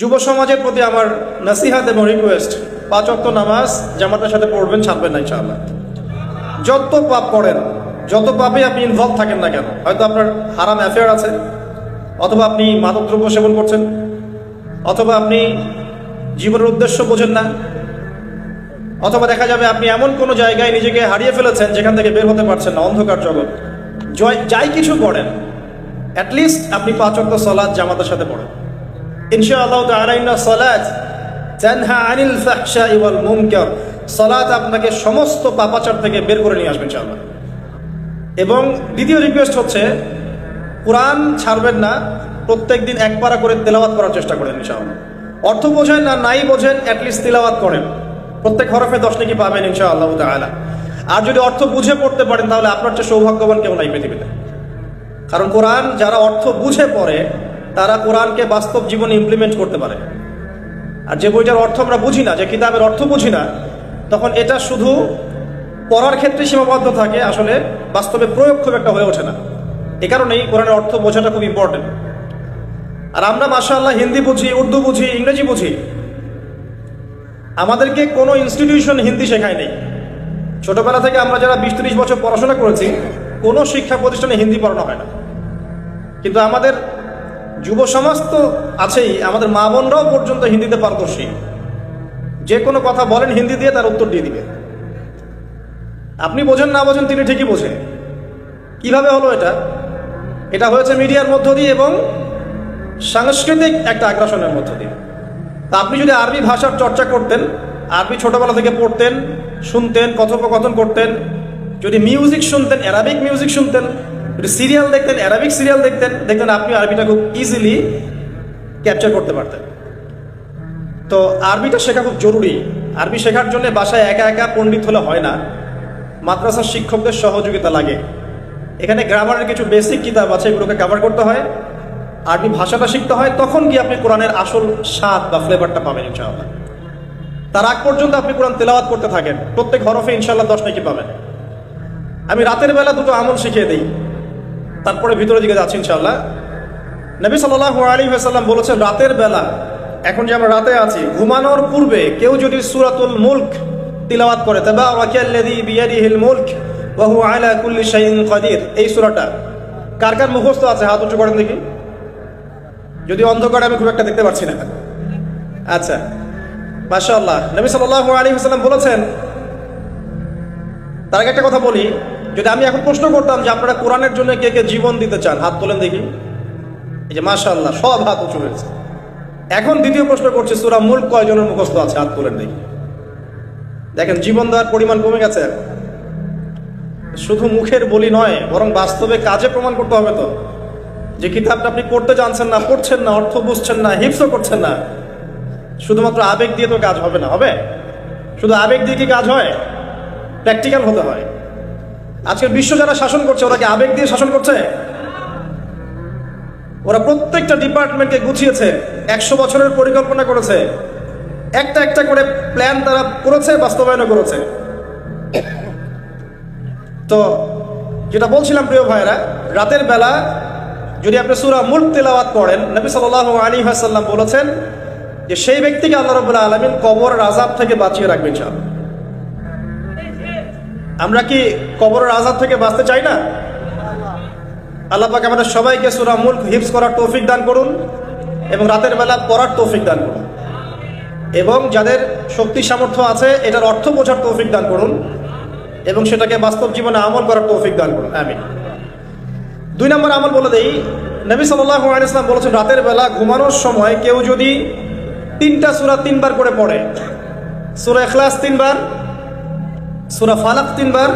যুব সমাজের প্রতি আমার নাসিহাত এবং রিকোয়েস্ট পাঁচ অক্ত নামাজ জামাতের সাথে পড়বেন, ছাড়বেন না, ইনশাআল্লাহ। যত পাপ করেন, যত পাপে আপনি ইনভলভ থাকেন না কেন, হয়তো আপনার হারাম অ্যাফেয়ার আছে, অথবা আপনি মাদকদ্রব্য সেবন করছেন, অথবা আপনি জীবনের উদ্দেশ্য বোঝেন না, অথবা দেখা যাবে আপনি এমন কোনো জায়গায় নিজেকে হারিয়ে ফেলেছেন, যেখান থেকে বের হতে পারছেন না, অন্ধকার জগৎ। যাই কিছু করেন অ্যাটলিস্ট আপনি পাঁচ অক্ত সলাদ জামাতের সাথে পড়েন। ইনশাআল্লাহ তাআলা, ইন্না সালাত তানহা আনিল ফাহশাই ওয়াল মুনকার, সালাত আপনাকে সমস্ত পাপাচার থেকে বের করে নিয়ে আসবে ইনশাআল্লাহ। এবং দ্বিতীয় রিকোয়েস্ট হচ্ছে, কোরআন ছাড়বেন না প্রত্যেক দিন এক পারা করে তেলাওয়াত করার চেষ্টা করেন ইনশাআল্লাহ। অর্থ বোঝেন না, নাই বোঝেন অ্যাটলিস্ট তেলাওয়াত করেন। প্রত্যেক হরফে দশ নাকি পাবেন ইনশাআল্লাহ তাআলা। আর যদি অর্থ বুঝে পড়তে পারেন, তাহলে আপনার চেয়ে সৌভাগ্যবান কেউ নাই পৃথিবীতে। কারণ কোরআন যারা অর্থ বুঝে পড়ে তারা কোরআনকে বাস্তব জীবনে ইমপ্লিমেন্ট করতে পারে। আর যে বইটার অর্থ আমরা বুঝি না, যে কিতাবের অর্থ বুঝি না, তখন এটা শুধু পড়ার ক্ষেত্রে সীমাবদ্ধ থাকে, আসলে বাস্তবে প্রয়োগ খুব একটা হয়ে ওঠে না। এ কারণেই কোরআনের অর্থ বোঝাটা খুব ইম্পর্টেন্ট আর আমরা, মাশাআল্লাহ, হিন্দি বুঝি, উর্দু বুঝি, ইংরেজি বুঝি, আমাদেরকে কোনো ইনস্টিটিউশন হিন্দি শেখায় নেই। ছোটবেলা থেকে আমরা যারা বিশ ত্রিশ বছর পড়াশোনা করেছি, কোনো শিক্ষা প্রতিষ্ঠানে হিন্দি পড়ানো হয় না। কিন্তু আমাদের যুব সমাজ তো আছেই, আমাদের মা বোনরাও পর্যন্ত হিন্দিতে পারদর্শী। যে কোনো কথা বলেন হিন্দি দিয়ে তার উত্তর দিয়ে দিবে। আপনি বোঝেন না বোঝেন, তিনি ঠিকই বোঝেন। কীভাবে হলো এটা? এটা হয়েছে মিডিয়ার মধ্য দিয়ে এবং সাংস্কৃতিক একটা আগ্রাসনের মধ্য দিয়ে। তা আপনি যদি আরবি ভাষার চর্চা করতেন, আরবি ছোটবেলা থেকে পড়তেন, শুনতেন, কথোপকথন করতেন, যদি মিউজিক শুনতেন অ্যারাবিক মিউজিক শুনতেন সিরিয়াল দেখতেন অ্যারাবিক সিরিয়াল দেখতেন দেখতেন আপনি আরবিটা খুব ইজিলি ক্যাপচার করতে পারতেন। তো আরবিটা শেখা খুব জরুরি। আরবি শেখার জন্য বাসায় একা একা পণ্ডিত হলে হয় না। মাদ্রাসার শিক্ষকদের সহযোগিতা লাগে। এখানে গ্রামারের কিছু বেসিক কিতাব আছে, এগুলোকে কাভার করতে হয়। আরবি ভাষাটা শিখতে হয়, তখন গিয়ে আপনি কোরআনের আসল স্বাদ বা ফ্লেভারটা পাবেন ইনশাআল্লাহ। তার আগ পর্যন্ত আপনি কোরআন তেলাওয়াত করতে থাকেন। প্রত্যেক হরফে ইনশাআল্লাহ দশ নাকি পাবেন। আমি রাতের বেলা দুটো আমল শিখিয়ে দিই। তারপরে ভিতরের দিকে যাচ্ছি ইনশাআল্লাহ। নবী সাল্লাহ আলী সাল্লাম বলেছেন, রাতের বেলা, এখন যে আমরা রাতে আছি, ঘুমানোর পূর্বে কেউ যদি সুরাতুল মুল্ক তিলাওয়াত করে তবে মুল্ক হুয়া আলা কুল্লি শাইইন কাদির এই সূরাটা, কার কার মুখস্থ আছে? হাত উঁচু করেন দেখি। যদি অন্ধকারে আমি খুব একটা দেখতে পাচ্ছি না। আচ্ছা মাশাআল্লাহ। নবী সাল্লাল্লাহু আলাইহি ওয়াসাল্লাম বলেছেন, তার আগে একটা কথা বলি যদি আমি এখন প্রশ্ন করতাম যে আপনারা কোরআনের জন্য কে কে জীবন দিতে চান, হাত তোলেন দেখি। এই যে মাশাআল্লাহ, সব হাত উঁচু হয়েছে। এখন দ্বিতীয় প্রশ্ন করছি, সুরা মূল কয়জনের মুখস্থ আছে? হাত তোলেন দেখি। দেখেন, জীবন দেওয়ার পরিমাণ কমে গেছে শুধু মুখের বলি নয়, বরং বাস্তবে কাজে প্রমাণ করতে হবে তো। যে কিতাবটা আপনি পড়তে জানছেন না, পড়ছেন না, অর্থ বুঝছেন না হিপসও করছেন না, শুধুমাত্র আবেগ দিয়ে তো কাজ হবে না, হবে? শুধু আবেগ দিয়ে কি কাজ হয়? প্র্যাকটিক্যাল হতে হয়। আজকের বিশ্ব যারা শাসন করছে, ওরা কি আবেগ দিয়ে শাসন করছে? ওরা প্রত্যেকটা ডিপার্টমেন্টকে গুছিয়েছে, একশো বছরের পরিকল্পনা করেছে। একটা একটা করে প্ল্যান তারা করেছে, বাস্তবায়নও করেছে। তো যেটা বলছিলাম, প্রিয় ভাইরা রাতের বেলা যদি আপনি সুরা মুল্ক তেলাওয়াত করেন নবী সাল্লাহ আলী হাসাল্লাম বলেছেন যে, সেই ব্যক্তিকে আল্লাহ রবুল্লাহ আলমিন কবর আজাব থেকে বাঁচিয়ে রাখবেন সব আমরা কি কবরের আজাদ থেকে বাঁচতে চাই না? আল্লাহ পাক আমাদের সবাইকে সুরা মুল্ক হিপস করার তৌফিক দান করুন এবং রাতের বেলা পড়ার তৌফিক দান করুন। এবং যাদের শক্তি সামর্থ্য আছে, এটার অর্থ বোঝার তৌফিক দান করুন এবং সেটাকে বাস্তব জীবনে আমল করার তৌফিক দান করুন। আমি দুই নম্বর আমল বলে দেই, নবী সাল্লাহ ইসলাম বলেছেন, রাতের বেলা ঘুমানোর সময় কেউ যদি তিনটা সুরা তিনবার করে পড়ে, সুরা এখলাস তিনবার সুরা ফালাক তিনবার,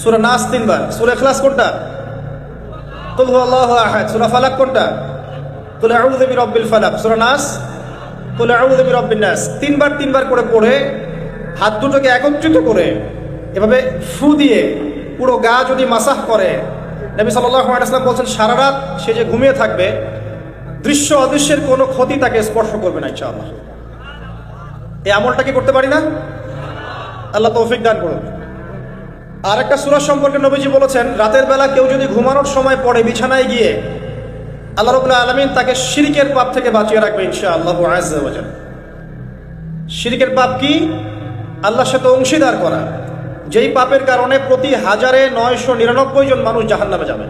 সুরা নাস তিনবার। সুরা এখলাস কোনটা? কুল আল্লাহ আহাদ। সুরা ফালাক কোনটা? কুল আউযু বিরাব্বিল ফালাক। সুরা নাস? কুল আউযু বিরাব্বিন নাস। তিনবার তিনবার করে পড়ে, হাত দুটোকে একত্রিত করে, এভাবে ফু দিয়ে পুরো গা যদি মাসাহ করে, নবী সাল্লাল্লাহু আলাইহি বলছেন সারা রাত সে যে ঘুমিয়ে থাকবে, দৃশ্য অদৃশ্যের কোনো ক্ষতি তাকে স্পর্শ করবে না, ইনশাআল্লাহ। এই আমলটা কি করতে পারি না? আল্লাহ তৌফিক দান করুন। আর একটা সুরা সম্পর্কে নবীজি বলেছেন, রাতের বেলা কেউ যদি ঘুমানোর সময় পড়ে বিছানায় গিয়ে, আল্লাহ রবুল্লাহ আলমিন তাকে শিরিকের পাপ থেকে বাঁচিয়ে রাখবে ইনশা আল্লাহ শিরিকের পাপ কি? আল্লাহর সাথে অংশীদার করা। যেই পাপের কারণে প্রতি হাজারে নয়শো নিরানব্বই জন মানুষ জাহান নামে যাবে।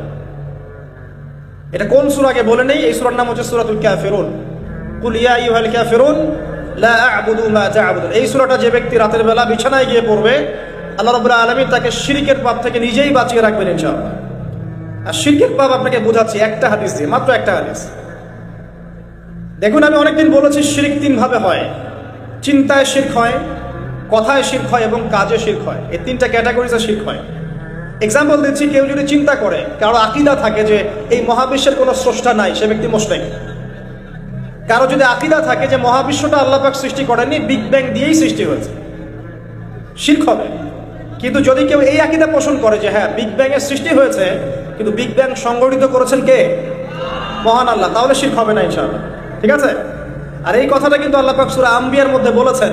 এটা কোন সুরাকে বলে নেই? এই সুরার নাম হচ্ছে সুরাতুল ক্যাফেরুন কুল ইয়া আইয়ুহাল ক্যাফেরুন লা আ'বুদু মা তা'বুদুন এই সূরাটা যে ব্যক্তি রাতের বেলা বিছানায় গিয়ে পড়বে, আল্লাহ রাব্বুল আলামিন তাকে শিরকের পাপ থেকে নিজেই বাঁচিয়ে রাখবেন ইনশাআল্লাহ। আর শিরকের পাপ আপনাকে বোঝাচ্ছি একটা হাদিস দিয়ে, মাত্র একটা হাদিস। দেখুন, আমি অনেকদিন বলেছি শিরিক তিন ভাবে হয়। চিন্তায় শির্ক হয়, কথায় শির্ক হয় এবং কাজে শির্ক হয়। এই তিনটা ক্যাটাগরিজে শির্ক হয়। এক্সাম্পল দিচ্ছি, কেউ যদি চিন্তা করে, কারও আকিদা থাকে যে এই মহাবিশ্বের কোনো স্রষ্টা নাই, সে ব্যক্তি মোশরেক। কারও যদি আকিদা থাকে যে মহাবিশ্বটা আল্লাপাক সৃষ্টি করেনি বিগ ব্যাং দিয়েই সৃষ্টি হয়েছে। শির্ক হবে। কিন্তু যদি কেউ এই আকিদা পোষণ করে যে হ্যাঁ বিগ ব্যাং এর সৃষ্টি হয়েছে, কিন্তু বিগ ব্যাং সংগঠিত করেছেন কে? মহান আল্লাহ। তাহলে শির্ক হবে না ইনশাআল্লাহ। ঠিক আছে? আর এই কথাটা কিন্তু আল্লাহ পাক সুরা আম্বিয়ার মধ্যে বলেছেন।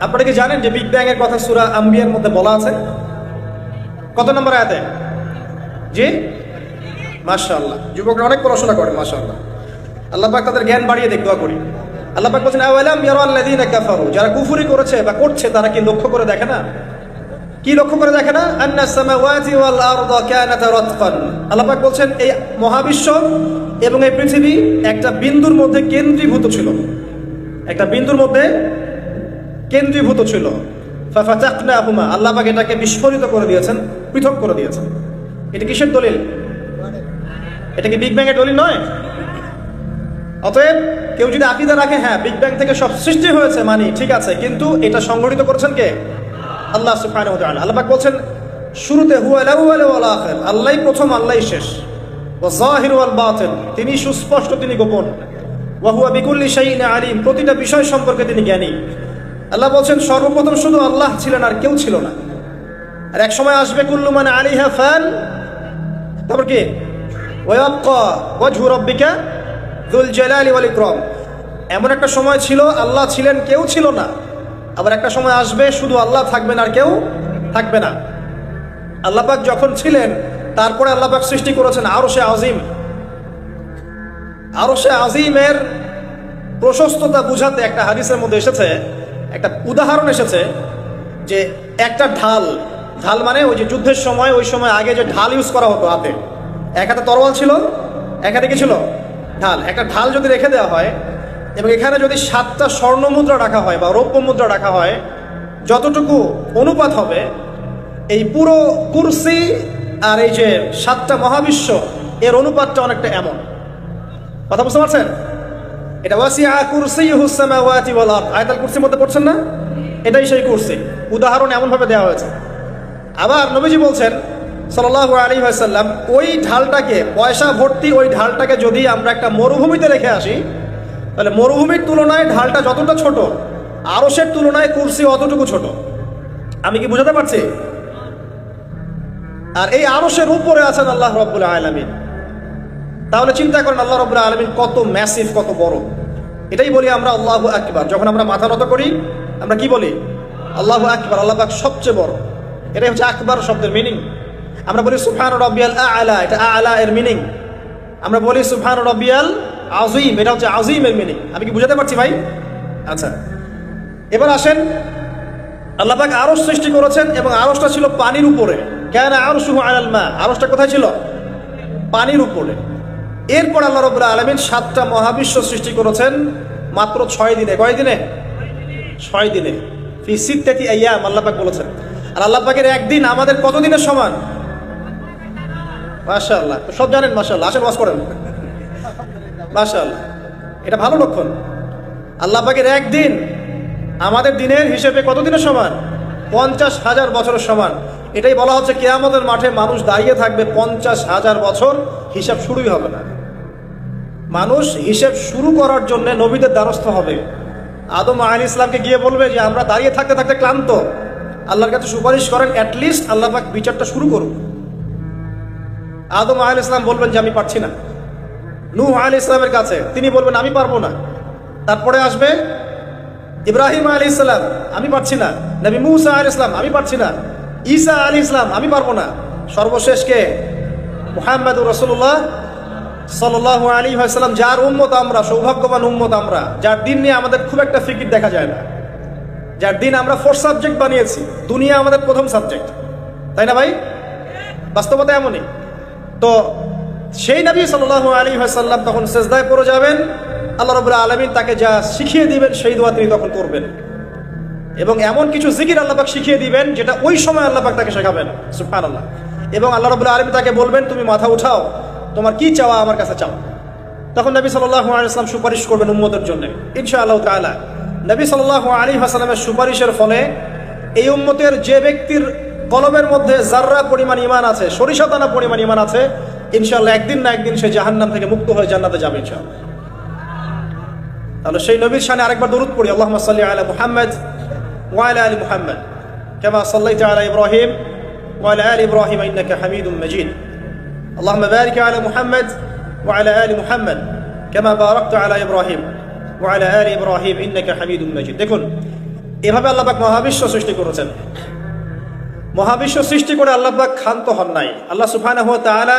আপনারা কি জানেন যে বিগ ব্যাং এর কথা সুরা আম্বিয়ার মধ্যে বলা আছে? কত নম্বর আয়াতে? জি? মাশাআল্লাহ। যুবকরা অনেক পড়াশোনা করে, মাশাআল্লাহ। আল্লাহ পাক তাদের জ্ঞান বাড়িয়ে দেখ, দোয়া করি। যারা করেছে বা করছে, তারা কি লক্ষ্য করে দেখে না? কি লক্ষ্য করে দেখে না? বলছেন, এই মহাবিশ্ব এবং এই পৃথিবী একটা বিন্দুর মধ্যে কেন্দ্রীভূত ছিল। একটা বিন্দুর মধ্যে কেন্দ্রীভূত ছিল। পাক এটাকে বিস্ফোরিত করে দিয়েছেন, পৃথক করে দিয়েছেন। এটা কিসের দলিল? এটা কি বিগ ব্যাং এর দলিল নয়? অতএব কেউ যদি আকিদা রাখে হ্যাঁ বিগ ব্যাং থেকে সব সৃষ্টি হয়েছে, মানি, ঠিক আছে, কিন্তু এটা সংগঠিত করেছেন কে? আল্লাহ তাআলা। আল্লাহ বলছেন, শুরুতে আল্লাহই প্রথম আল্লাহ শেষ। বাতিন, তিনি সুস্পষ্ট, তিনি গোপন। আলিম, প্রতিটা বিষয় সম্পর্কে তিনি জ্ঞানী। আল্লাহ বলছেন, সর্বপ্রথম শুধু আল্লাহ ছিলেন আর কেউ ছিল না। আর এক সময় আসবে কুল্লু মানে আলিহা ফান তারপর কি? ওয়াবকা ওয়াজহু রাব্বিকা দুল জালালি ওয়াল ইকরাম। এমন একটা সময় ছিল, আল্লাহ ছিলেন, কেউ ছিল না। আবার একটা সময় আসবে, শুধু আল্লাহ থাকবেন আর কেউ থাকবে না। আল্লাহ পাক যখন ছিলেন, তারপরে আল্লাহ পাক সৃষ্টি করেছেন আরও সে আজিম। আরও সে আজিমের প্রশস্ততা বুঝাতে একটা হাদিসের মধ্যে এসেছে, একটা উদাহরণ এসেছে যে একটা ঢাল ঢাল মানে ওই যে যুদ্ধের সময়, ওই সময় আগে যে ঢাল ইউজ করা হতো হাতে। এক হাতে তরোয়াল ছিল, এক হাতে কি ছিল? ঢাল, একটা ঢাল যদি রেখে দেওয়া হয়, এবং এখানে যদি সাতটা স্বর্ণ মুদ্রা রাখা হয় বা রৌপ্য মুদ্রা রাখা হয়, যতটুকু অনুপাত হবে, এই পুরো কুরসি আর এই যে সাতটা মহাবিশ্ব, এর অনুপাতটা অনেকটা এমন। কথা বুঝতে পারছেন? এটা ওয়াসিআ কুরসিয়ুহু সামাওয়াতি ওয়াল আরদ। আয়াতুল কুরসির মধ্যে পড়ছেন না? এটাই সেই কুরসি। উদাহরণ এমনভাবে দেওয়া হয়েছে। আবার নবীজি বলছেন সাল্লাল্লাহু আলাইহি ওয়াসাল্লাম, ওই ঢালটাকে, পয়সা ভর্তি ওই ঢালটাকে যদি আমরা একটা মরুভূমিতে রেখে আসি, তাহলে মরুভূমির তুলনায় ঢালটা যতটা ছোট আরসের তুলনায় কুরসি অতটুকু ছোট। আমি কি বুঝাতে পারছি? আর এই আরসের উপরে আছেন আল্লাহ রব্বুল আলামিন। তাহলে চিন্তা করেন আল্লাহ রব্বুল আলমিন কত ম্যাসিভ কত বড়। এটাই বলি আমরা আল্লাহ আকবার। যখন আমরা মাথা নত করি, আমরা কি বলি? আল্লাহ আকবার, আল্লাহ সবচেয়ে বড়। এটাই হচ্ছে আকবার শব্দের মিনিং আমরা বলি সুফান রবিয়াল আলা, এটা আলা এর মিনিং আমরা বলি সুফান রবিয়াল আজিম এটা হচ্ছে আজিম এর মিনিং আমি কি বুঝাতে পারছি ভাই? আচ্ছা। এবার আসেন, আল্লাহ পাক আরস সৃষ্টি করেছেন এবং আরসটা ছিল পানির উপরে। কেন আরস আলাল মা। আরসটা কোথায় ছিল? পানির উপরে। এরপর আল্লাহ রবুল্লা আলমিন সাতটা মহাবিশ্ব সৃষ্টি করেছেন মাত্র ছয় দিনে। কয় দিনে? ছয় দিনে। ফি সিত্তাতি আইয়াম আল্লাহ পাক বলেছেন। আর আল্লাহ পাকের একদিন আমাদের কত দিনের সমান? মাশাআল্লাহ। সব জানেন মাশাআল্লাহ, আসেন ওয়াজ করেন। মাশাআল্লাহ। এটা ভালো লক্ষণ। আল্লাহ পাকের একদিন আমাদের দিনের হিসেবে কত দিনের সমান? পঞ্চাশ হাজার বছরের সমান। এটাই বলা হচ্ছে কেয়ামতের মাঠে মানুষ দাঁড়িয়ে থাকবে পঞ্চাশ হাজার বছর, হিসাব শুরুই হবে না। মানুষ হিসেব শুরু করার জন্য নবীদের দ্বারস্থ হবে। আদম আলী ইসলামকে গিয়ে বলবে যে, আমরা দাঁড়িয়ে থাকতে থাকতে ক্লান্ত। আল্লাহর কাছে সুপারিশ করেন অ্যাটলিস্ট আল্লাহ পাক বিচারটা শুরু করুন আদম আলী ইসলাম বলবেন যে আমি পারছি না। নূহ আলী ইসলামের কাছে তিনি বলবেন, আমি পারব না। তারপরে আসবে ইব্রাহিম আলী ইসলাম আমি পারছি না। নবী মুসা আলী ইসলাম আমি পারছি না। ঈসা আলী ইসলাম আমি পারব না। সর্বশেষকে মুহাম্মদ রসুল্লাহ সাল্লাল্লাহু আলী সাল্লাম যার উম্মত আমরা, সৌভাগ্যবান উম্মত আমরা, যার দিন নিয়ে আমাদের খুব একটা ফিকির দেখা যায় না। যার দিন আমরা ফোর্থ সাবজেক্ট বানিয়েছি, দুনিয়া আমাদের প্রথম সাবজেক্ট তাই না ভাই? বাস্তবতা এমনই। তো সেই নবী সাল্লাল্লাহু আলী সাল্লাম তখন সেজদায় পড়ে যাবেন। আল্লাহ রবুল্লাহ আলমিন তাকে যা শিখিয়ে দিবেন, সেই দোয়া তিনি তখন করবেন। এবং এমন কিছু জিকির আল্লাপাক শিখিয়ে দিবেন, যেটা ওই সময় আল্লাপাক তাকে শেখাবেন। সুফান আল্লাহ এবং আল্লাহ রবুল্লাহ আলমী তাকে বলবেন, তুমি মাথা উঠাও। তোমার কি চাওয়া আমার কাছে চাও। তখন নবী সাল্লাহ আলাইসলাম সুপারিশ করবেন উম্মতের জন্য। ইনশা আল্লাহ তালা নবী সাল্লাহ আলী হাসালামের সুপারিশের ফলে এই উম্মতের যে ব্যক্তির কলবের মধ্যে জাররা পরিমাণ ইমান আছে সরিষাতানা পরিমাণ ইমান আছে ইনশাআল্লাহ একদিন না একদিন সে জাহান্নাম থেকে মুক্ত হয়ে জান্নাতে যাবে ইনশাআল্লাহ তাহলে সেই নবীর সামনে আরেকবার দরুদ পড়ি আল্লাহ সাল্লি আলা মুহাম্মদ ওয়ালা আলী মুহাম্মদ কেমা সাল্লাইত আলা ইব্রাহিম ওয়ালা আলী ইব্রাহিম ইন্নাকা হামিদুম মাজিদ اللهم بارك على محمد وعلى آل محمد كما باركت على إبراهيم وعلى آل إبراهيم إنك حميد مجيد দেখুন এভাবে আল্লাহ পাক মহাবিশ্ব সৃষ্টি করেছেন মহাবিশ্ব সৃষ্টি করে আল্লাহ পাক ক্ষান্ত হন নাই। আল্লাহ সুবহানাহু ওয়া তাআলা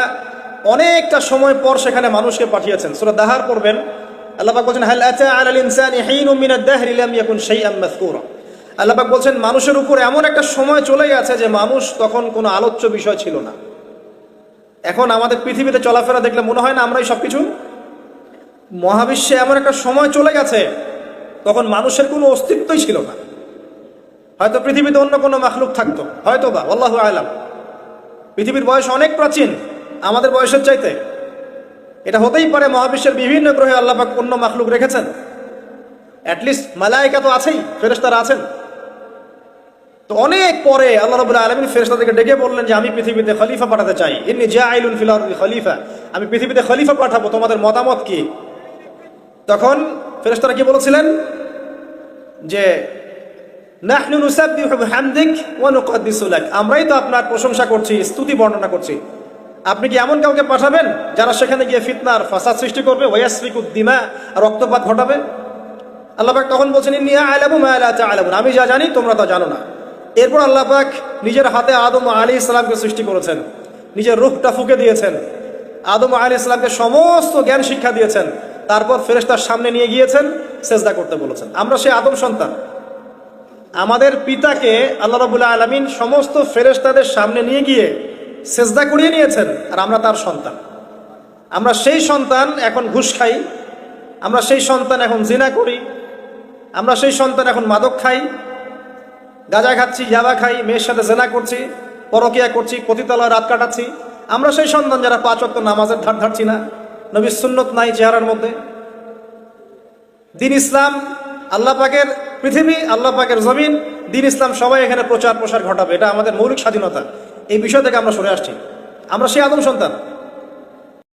অনেকটা সময় পর সেখানে মানুষকে পাঠিয়েছেন। সূরা দাহার পড়বেন। আল্লাহবাক বলছেন, হাল আতা আলাল ইনসানি হিনুম মিনাদ দাহরি লাম ইয়াকুন শাইআম মাযকুরা? আল্লাহ পাক বলছেন, মানুষের উপর এমন একটা সময় চলে গেছে যে মানুষ তখন কোনো আলোচ্য বিষয় ছিল না। এখন আমাদের পৃথিবীতে চলাফেরা দেখলে মনে হয় না আমরাই সব কিছু মহাবিশ্বে এমন একটা সময় চলে গেছে, তখন মানুষের কোনো অস্তিত্বই ছিল না। হয়তো পৃথিবীতে অন্য কোনো মাখলুক থাকতো হয়তো বা আল্লাহ আলাম। পৃথিবীর বয়স অনেক প্রাচীন, আমাদের বয়সের চাইতে। এটা হতেই পারে মহাবিশ্বের বিভিন্ন গ্রহে আল্লাপাক অন্য মাখলুক রেখেছেন। অ্যাটলিস্ট মালায়িকা তো আছেই ফেরেস্তারা আছেন। তো অনেক পরে আল্লাহ রবুল্লাহ আলমিন ফেরেস্তাদেরকে ডেকে বললেন যে, আমি পৃথিবীতে খলিফা পাঠাতে চাই। এমনি জা আইলুল ফিল খলিফা। আমি পৃথিবীতে খলিফা পাঠাবো, তোমাদের মতামত কি? তখন ফেরেস্তারা কি বলেছিলেন? যে আমরাই তো আপনার প্রশংসা করছি, স্তুতি বর্ণনা করছি। আপনি কি এমন কাউকে পাঠাবেন যারা সেখানে গিয়ে ফিতনার ফাসাদ সৃষ্টি করবে? ওয়াসফিকুদ দিমা, রক্তপাত ঘটাবে। আল্লাহ পাক তখন বলছেন আমি যা জানি, তোমরা তা জানো না। এরপর আল্লাহ পাক নিজের হাতে আদম আলী ইসলামকে সৃষ্টি করেছেন। নিজের রূপটা ফুকে দিয়েছেন। আদম আলী ইসলামকে সমস্ত জ্ঞান শিক্ষা দিয়েছেন। তারপর ফেরেস্তার সামনে নিয়ে গিয়েছেন, সেজদা করতে বলেছেন। আমরা সেই আদম সন্তান। আমাদের পিতাকে আল্লাহ রবুল্লাহ আলমিন সমস্ত ফেরেশতাদের সামনে নিয়ে গিয়ে সেজদা করিয়ে নিয়েছেন আর আমরা তার সন্তান। আমরা সেই সন্তান এখন ঘুষ খাই, আমরা সেই সন্তান এখন জিনা করি, আমরা সেই সন্তান এখন মাদক খাই, গাঁজা খাচ্ছি, ইয়াবা খাই, মেয়ের সাথে জেনা করছি, পরকিয়া করছি, পতিতলায় রাত কাটাচ্ছি, আমরা সেই সন্তান যারা পাঁচ অক্ট নামাজের ধার ধারছি না নবী সুন্নত নাই চেহারার মধ্যে। দিন ইসলাম আল্লাহ পাকের পৃথিবী, আল্লাহ পাকের জমিন, দিন ইসলাম সবাই এখানে প্রচার প্রসার ঘটাবে। এটা আমাদের মৌলিক স্বাধীনতা। এই বিষয় থেকে আমরা সরে আসছি। আমরা সেই আদম সন্তান।